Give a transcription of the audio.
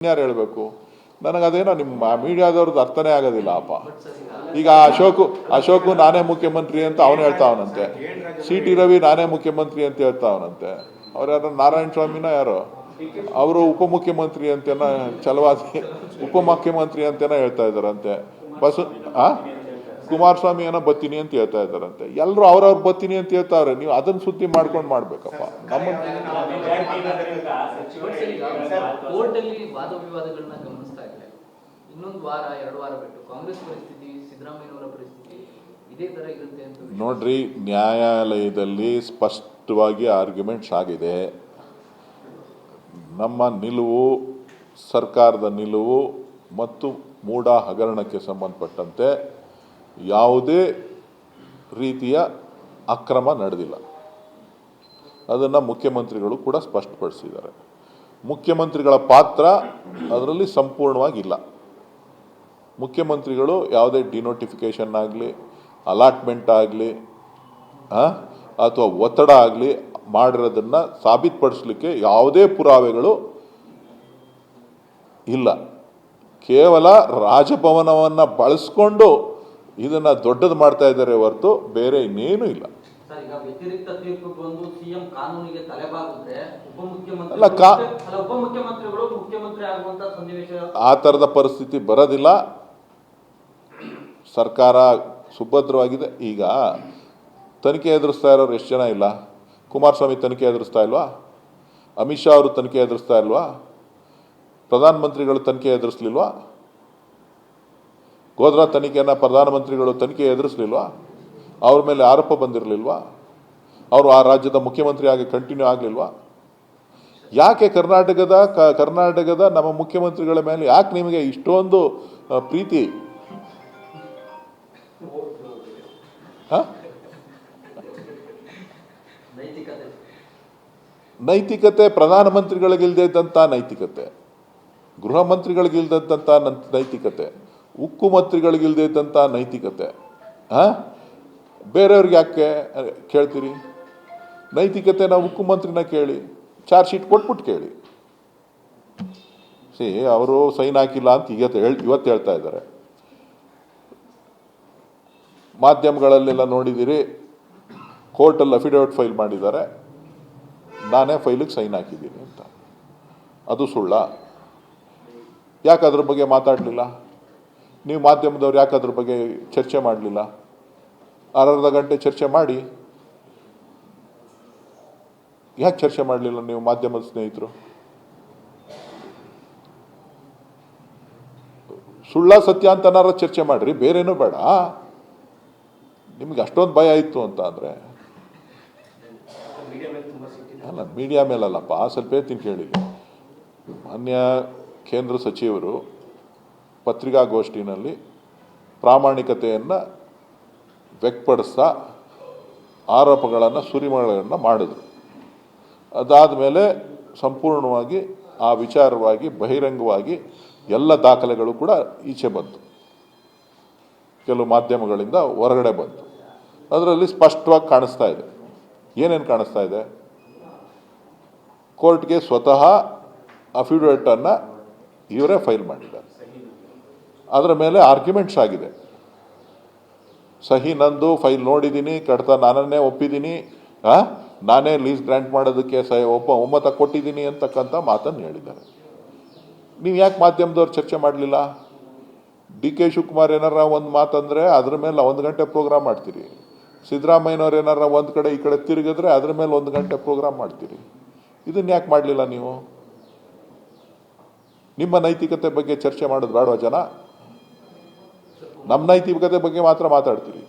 ಇನ್ಯಾರು ಹೇಳಬೇಕು? ನನಗೆ ಅದೇನೋ ನಿಮ್ಮ ಮೀಡಿಯಾದವ್ರದ್ದು ಅರ್ಥನೇ ಆಗೋದಿಲ್ಲ ಅಪ್ಪ ಈಗ ಅಶೋಕು ಅಶೋಕು ನಾನೇ ಮುಖ್ಯಮಂತ್ರಿ ಅಂತ ಅವನು ಹೇಳ್ತಾವನಂತೆ ಸಿ ಟಿ ರವಿ ನಾನೇ ಮುಖ್ಯಮಂತ್ರಿ ಅಂತ ಹೇಳ್ತಾವನಂತೆ ಅವ್ರು ಯಾರು? ನಾರಾಯಣ ಸ್ವಾಮಿನ ಯಾರು? ಅವರು ಉಪಮುಖ್ಯಮಂತ್ರಿ ಅಂತೇನ ಛಲವಾದಿ ಉಪಮುಖ್ಯಮಂತ್ರಿ ಅಂತೇನೋ ಹೇಳ್ತಾ ಇದ್ದಾರಂತೆ. ಬಸ್ ಆ? ಕುಮಾರಸ್ವಾಮಿ ಏನೋ ಬತ್ತೀನಿ ಅಂತ ಹೇಳ್ತಾ ಇದ್ದಾರಂತೆ ಎಲ್ಲರೂ ಅವ್ರವ್ರು ಬತ್ತೀನಿ ಅಂತ ಹೇಳ್ತಾವ್ರೆ ನೀವು ಅದನ್ನ ಸುದ್ದಿ ಮಾಡ್ಕೊಂಡು ಮಾಡ್ಬೇಕಪ್ಪ ನಮ್ಮ ಇನ್ನೊಂದು ವಾರ ಎರಡು ವಾರ ಬಿಟ್ಟು ಕಾಂಗ್ರೆಸ್ ಪರಿಸ್ಥಿತಿ ಸಿದ್ದರಾಮಯ್ಯನವರ ಪರಿಸ್ಥಿತಿ ಇದೇ ತರ ಇರುತ್ತೆ ಅಂತ ನೋಡ್ರಿ ನ್ಯಾಯಾಲಯದಲ್ಲಿ ಸ್ಪಷ್ಟವಾಗಿ ಆರ್ಗ್ಯುಮೆಂಟ್ಸ್ ಆಗಿದೆ ನಮ್ಮ ನಿಲುವು ಸರ್ಕಾರದ ನಿಲುವು ಮತ್ತು ಮೂಡ ಹಗರಣಕ್ಕೆ ಸಂಬಂಧಪಟ್ಟಂತೆ ಯಾವುದೇ ರೀತಿಯ ಅಕ್ರಮ ನಡೆದಿಲ್ಲ. ಅದನ್ನು ಮುಖ್ಯಮಂತ್ರಿಗಳು ಕೂಡ ಸ್ಪಷ್ಟಪಡಿಸಿದ್ದಾರೆ. ಮುಖ್ಯಮಂತ್ರಿಗಳ ಪಾತ್ರ ಅದರಲ್ಲಿ ಸಂಪೂರ್ಣವಾಗಿಲ್ಲ. ಮುಖ್ಯಮಂತ್ರಿಗಳು ಯಾವುದೇ ಡಿನೋಟಿಫಿಕೇಷನ್ ಆಗಲಿ ಅಲಾಟ್ಮೆಂಟ್ ಆಗಲಿ ಅಥವಾ ಒತ್ತಡ ಆಗಲಿ ಮಾಡಿರೋದನ್ನು ಸಾಬೀತುಪಡಿಸಲಿಕ್ಕೆ ಯಾವುದೇ ಪುರಾವೆಗಳು ಇಲ್ಲ. ಕೇವಲ ರಾಜಭವನವನ್ನು ಬಳಸ್ಕೊಂಡು ಇದನ್ನ ದೊಡ್ಡದು ಮಾಡ್ತಾ ಇದ್ದಾರೆ ಹೊರತು ಬೇರೆ ಇನ್ನೇನು ಇಲ್ಲ. ಆ ಥರದ ಪರಿಸ್ಥಿತಿ ಬರೋದಿಲ್ಲ. ಸರ್ಕಾರ ಸುಭದ್ರವಾಗಿದೆ. ಈಗ ತನಿಖೆ ಎದುರಿಸ್ತಾ ಇರೋರು ಎಷ್ಟು ಜನ ಇಲ್ಲ? ಕುಮಾರಸ್ವಾಮಿ ತನಿಖೆ ಎದುರಿಸ್ತಾ ಇಲ್ವಾ? ಅಮಿತ್ ಶಾ ಅವರು ತನಿಖೆ ಎದುರಿಸ್ತಾ ಇಲ್ವಾ? ಪ್ರಧಾನಮಂತ್ರಿಗಳು ತನಿಖೆ ಎದುರಿಸ್ಲಿಲ್ವಾ? ಗೋದ್ರಾ ತನಿಖೆಯನ್ನು ಪ್ರಧಾನಮಂತ್ರಿಗಳು ತನಿಖೆ ಎದುರಿಸಲಿಲ್ವಾ? ಅವ್ರ ಮೇಲೆ ಆರೋಪ ಬಂದಿರಲಿಲ್ವಾ? ಅವರು ಆ ರಾಜ್ಯದ ಮುಖ್ಯಮಂತ್ರಿ ಆಗಿ ಕಂಟಿನ್ಯೂ ಆಗಲಿಲ್ವಾ? ಯಾಕೆ ಕರ್ನಾಟಕದ ಕರ್ನಾಟಕದ ನಮ್ಮ ಮುಖ್ಯಮಂತ್ರಿಗಳ ಮೇಲೆ ಯಾಕೆ ನಿಮಗೆ ಇಷ್ಟೊಂದು ಪ್ರೀತಿ? ನೈತಿಕತೆ ಪ್ರಧಾನಮಂತ್ರಿಗಳಿಗಿಲ್ದೇ ನೈತಿಕತೆ. ಗೃಹ ಮಂತ್ರಿಗಳಿಗಿಲ್ದಂಥ ನೈತಿಕತೆ. ಉಕ್ಕು ಮಂತ್ರಿಗಳಿಗಿಲ್ದೇ ಇದ್ದಂಥ ನೈತಿಕತೆ. ಹಾಂ? ಬೇರೆಯವ್ರಿಗೆ ಯಾಕೆ ಕೇಳ್ತೀರಿ? ನೈತಿಕತೆ ನಾವು ಉಕ್ಕು ಮಂತ್ರಿನ ಕೇಳಿ, ಚಾರ್ಜ್ ಶೀಟ್ ಕೊಟ್ಬಿಟ್ಟು ಕೇಳಿ. ಸಿ ಅವರು ಸೈನ್ ಹಾಕಿಲ್ಲ ಅಂತ ಈಗ ಇವತ್ತು ಹೇಳ್ತಾ ಇದ್ದಾರೆ. ಮಾಧ್ಯಮಗಳಲ್ಲೆಲ್ಲ ನೋಡಿದ್ದೀರಿ ಕೋರ್ಟಲ್ಲಿ ಅಫಿಡವಿಟ್ ಫೈಲ್ ಮಾಡಿದ್ದಾರೆ. ನಾನೇ ಫೈಲಿಗೆ ಸೈನ್ ಹಾಕಿದ್ದೀನಿ ಅಂತ. ಅದು ಸುಳ್ಳ. ಯಾಕೆ ಅದ್ರ ಬಗ್ಗೆ ಮಾತಾಡಲಿಲ್ಲ? ನೀವು ಮಾಧ್ಯಮದವ್ರು ಯಾಕೆ ಅದ್ರ ಬಗ್ಗೆ ಚರ್ಚೆ ಮಾಡಲಿಲ್ಲ? ಅರ್ಧ ಗಂಟೆ ಚರ್ಚೆ ಮಾಡಿ. ಯಾಕೆ ಚರ್ಚೆ ಮಾಡಲಿಲ್ಲ ನೀವು ಮಾಧ್ಯಮದ ಸ್ನೇಹಿತರು? ಸುಳ್ಳ ಸತ್ಯ ಅಂತನಾರ ಚರ್ಚೆ ಮಾಡ್ರಿ, ಬೇರೇನೂ ಬೇಡ. ನಿಮ್ಗೆ ಅಷ್ಟೊಂದು ಭಯ ಇತ್ತು ಅಂತ ಅಂದರೆ. ಅಲ್ಲ, ಮೀಡಿಯಾ ಮೇಲಲ್ಲಪ್ಪ, ಸ್ವಲ್ಪ ಹೇಳ್ತೀನಿ ಕೇಳಿ ಮಾನ್ಯ ಕೇಂದ್ರ ಸಚಿವರು ಪತ್ರಿಕಾಗೋಷ್ಠಿನಲ್ಲಿ ಪ್ರಾಮಾಣಿಕತೆಯನ್ನು ವ್ಯಕ್ತಪಡಿಸ್ತಾ ಆರೋಪಗಳನ್ನು ಸುರಿಮಳೆಯನ್ನು ಮಾಡಿದರು. ಅದಾದ ಮೇಲೆ ಸಂಪೂರ್ಣವಾಗಿ ಆ ವಿಚಾರವಾಗಿ ಬಹಿರಂಗವಾಗಿ ಎಲ್ಲ ದಾಖಲೆಗಳು ಕೂಡ ಈಚೆ ಬಂತು. ಕೆಲವು ಮಾಧ್ಯಮಗಳಿಂದ ಹೊರಗಡೆ ಬಂತು. ಅದರಲ್ಲಿ ಸ್ಪಷ್ಟವಾಗಿ ಕಾಣಿಸ್ತಾ ಇದೆ. ಏನೇನು ಕಾಣಿಸ್ತಾ ಇದೆ? ಕೋರ್ಟ್ಗೆ ಸ್ವತಃ ಅಫಿಡವಿಟನ್ನು ಇವರೇ ಫೈಲ್ ಮಾಡಿದ್ದಾರೆ. ಅದರ ಮೇಲೆ ಆರ್ಗ್ಯುಮೆಂಟ್ಸ್ ಆಗಿದೆ. ಸಹಿ ನಂದು, ಫೈಲ್ ನೋಡಿದ್ದೀನಿ ಕಡ್ತ ನಾನನ್ನೇ ಒಪ್ಪಿದ್ದೀನಿ? ನಾನೇ ಲೀಸ್ ಗ್ರ್ಯಾಂಟ್ ಮಾಡೋದಕ್ಕೆ ಸಹ ಒಬ್ಬ ಒಮ್ಮತ ಕೊಟ್ಟಿದ್ದೀನಿ ಅಂತಕ್ಕಂಥ ಮಾತನ್ನು ಹೇಳಿದ್ದಾರೆ. ನೀವು ಯಾಕೆ ಮಾಧ್ಯಮದವ್ರು ಚರ್ಚೆ ಮಾಡಲಿಲ್ಲ? ಡಿ ಕೆ ಶಿವಕುಮಾರ್ ಏನಾರ ಒಂದು ಮಾತಂದರೆ ಅದ್ರ ಮೇಲೆ ಒಂದು ಗಂಟೆ ಪ್ರೋಗ್ರಾಮ್ ಮಾಡ್ತೀರಿ. ಸಿದ್ದರಾಮಯ್ಯನವ್ರು ಏನಾರ ಒಂದು ಕಡೆ ಈ ಕಡೆ ತಿರುಗಿದ್ರೆ ಅದ್ರ ಮೇಲೆ ಒಂದು ಗಂಟೆ ಪ್ರೋಗ್ರಾಮ್ ಮಾಡ್ತೀರಿ. ಇದನ್ನ ಯಾಕೆ ಮಾಡಲಿಲ್ಲ ನೀವು? ನಿಮ್ಮ ನೈತಿಕತೆ ಬಗ್ಗೆ ಚರ್ಚೆ ಮಾಡೋದು ಬೇಡವಾ ಜನ? ನಮ್ಮ ನೈತಿಕತೆ ಬಗ್ಗೆ ಮಾತ್ರ ಮಾತಾಡ್ತೀರಿ